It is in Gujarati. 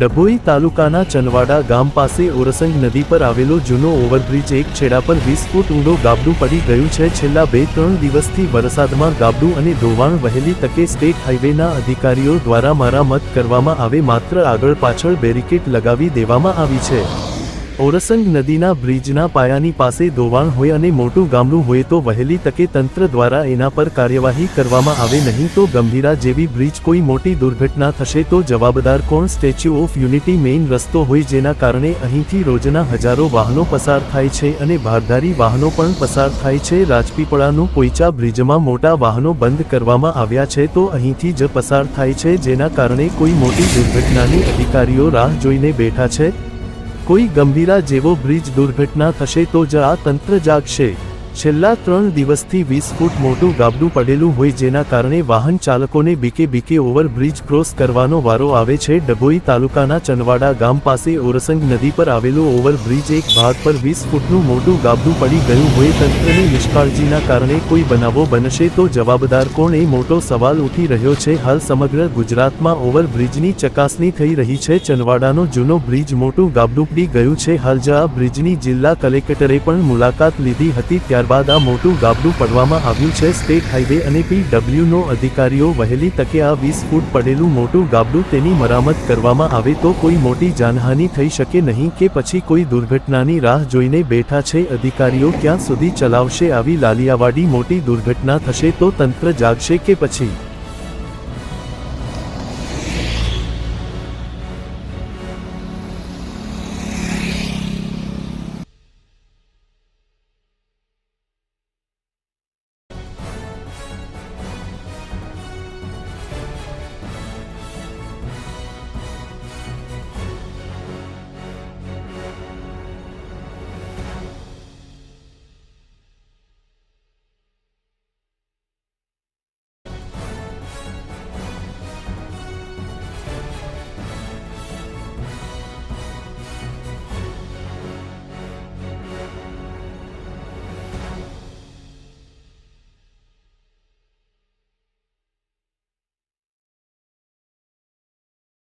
ડભોઈ તાલુકાના ચનવાડા ગામ પાસે ઓરસંગ નદી પર આવેલો જૂનો ઓવરબ્રિજ એક છેડા પર વીસ ફૂટ ઊંડો ગાબડું પડી ગયું છે. છેલ્લા બે ત્રણ દિવસથી વરસાદમાં ગાબડું અને ધોવાણ વહેલી તકે સ્ટેટ હાઈવેના અધિકારીઓ દ્વારા મરામત કરવામાં આવે માત્ર આગળ પાછળ બેરિકેડ લગાવી દેવામાં આવી છે. ઓરસંગ નદીના બ્રિજના પાયાની પાસે ધોવાણ હોય અને મોટું ગામડું હોય તો વહેલી તકે તંત્ર દ્વારા એના પર કાર્યવાહી કરવામાં આવે નહીં તો ગંભીરા જેવી બ્રિજ કોઈ મોટી દુર્ઘટના થશે તો જવાબદાર કોણ? સ્ટેચ્યુ ઓફ યુનિટી મેઇન રસ્તો હોય જેના કારણે અહીંથી રોજના હજારો વાહનો પસાર થાય છે અને ભારદારી વાહનો પણ પસાર થાય છે. રાજપીપળાનું પોઈચા બ્રિજમાં મોટા વાહનો બંધ કરવામાં આવ્યા છે તો અહીંથી જ પસાર થાય છે જેના કારણે કોઈ મોટી દુર્ઘટનાની અધિકારીઓ રાહ જોઈને બેઠા છે. કોઈ ગંભીરા જેવો બ્રિજ દુર્ઘટના થશે તો જ આ તંત્ર જાગશે. છેલ્લા ત્રણ દિવસથી વીસ ફૂટ મોટું ગાબડું પડેલું હોય જેના કારણે વાહન ચાલકોને બીકે બીકે ઓવરબ્રિજ ક્રોસ કરવાનો વારો આવે છે. ડભોઈ તાલુકાના ચનવાડા ગામ પાસે ઓરસંગ નદી પર આવેલો ઓવરબ્રિજ એક ભાગ પર વીસ ફૂટનું મોટું ગાબડું પડી ગયું હોય તંત્રની નિષ્કાળજીના કારણે કોઈ બનાવો બનશે તો જવાબદાર કોણ એ મોટો સવાલ ઉઠી રહ્યો છે. હાલ સમગ્ર ગુજરાતમાં ઓવરબ્રિજની ચકાસણી થઈ રહી છે. ચનવાડાનો જૂનો બ્રિજ મોટું ગાબડું પડી ગયું છે. હાલ જ બ્રિજની જિલ્લા કલેક્ટરે પણ મુલાકાત લીધી હતી. ત્યારબાદ આ મોટું ગાબડું પડવામાં આવ્યું છે. સ્ટેટ હાઈવે અને પીડબ્લ્યુનો અધિકારીઓ વહેલી તકે આ વીસ ફૂટ પડેલું મોટું ગાબડું તેની મરામત કરવામાં આવે તો કોઈ મોટી જાનહાનિ થઈ શકે નહીં કે પછી કોઈ દુર્ઘટનાની રાહ જોઈને બેઠા છે. અધિકારીઓ ક્યાં સુધી ચલાવશે? આવી લાલિયાવાડી મોટી દુર્ઘટના થશે તો તંત્ર જાગશે કે પછી?